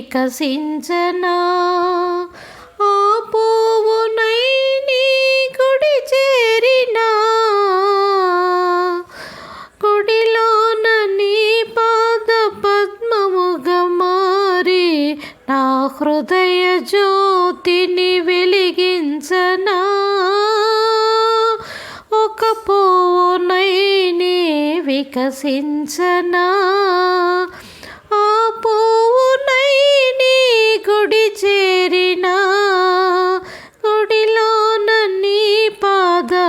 వికసించనా ఆ పువ్వునై నీ గుడి చేరినా? గుడిలోన నీ పాద పద్మముగా మారి నా హృదయ జ్యోతిని వెలిగించనా? ఒక పువ్వునై నీ వికసించనా?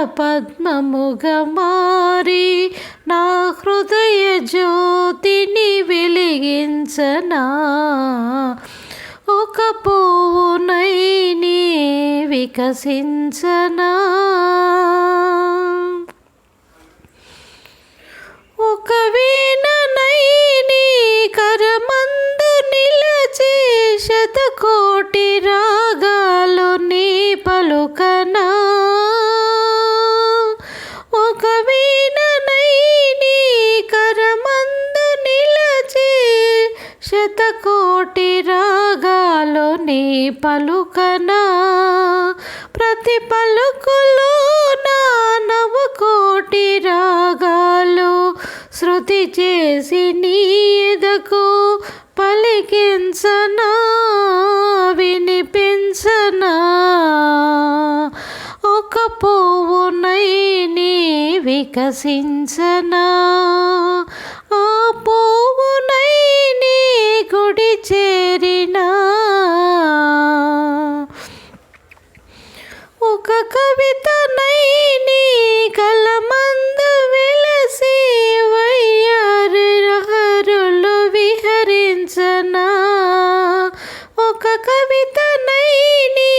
పద్మముగా మారి నా హృదయ జ్యోతిని వెలిగించనా. ఒక పువ్వునై నీ వికసించనా. నీ పలుకనా ప్రతి పలుకులో నా కోటి రాగాలు శృతి చేసి నీ ఎదకు పలికించనా వినిపించనా? ఒక పువ్వునై నీ వికసించనా కవితనై నీ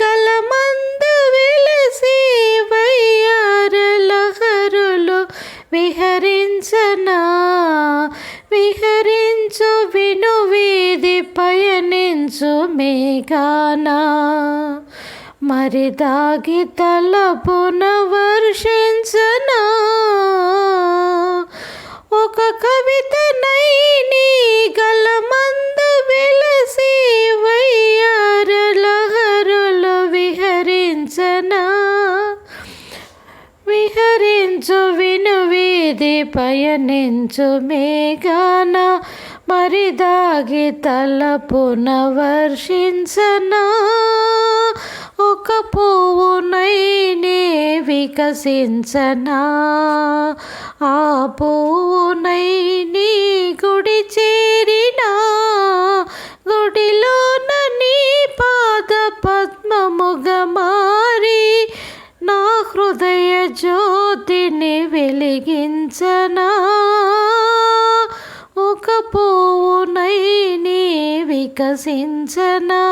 కలమందు వెలసి లహరులు విహరించనా? విహరించు విను వీధి పయనించు మేఘానా? మరి దాగి తలపున వర్షించనా విహరించనా విహరించు విను వీధి పయనించు మేఘాన మరి దాగి తలపున వర్షించనా. ఒక పువ్వునైనే వికసించనా. ఆ పువ్వునై నీ గుడి చేరినా. గుడిలోన నీ పాద పద్మముగమా. హృదయ జ్యోతిని వెలిగించనా? ఒక పువ్వునై నీ వికసించనా?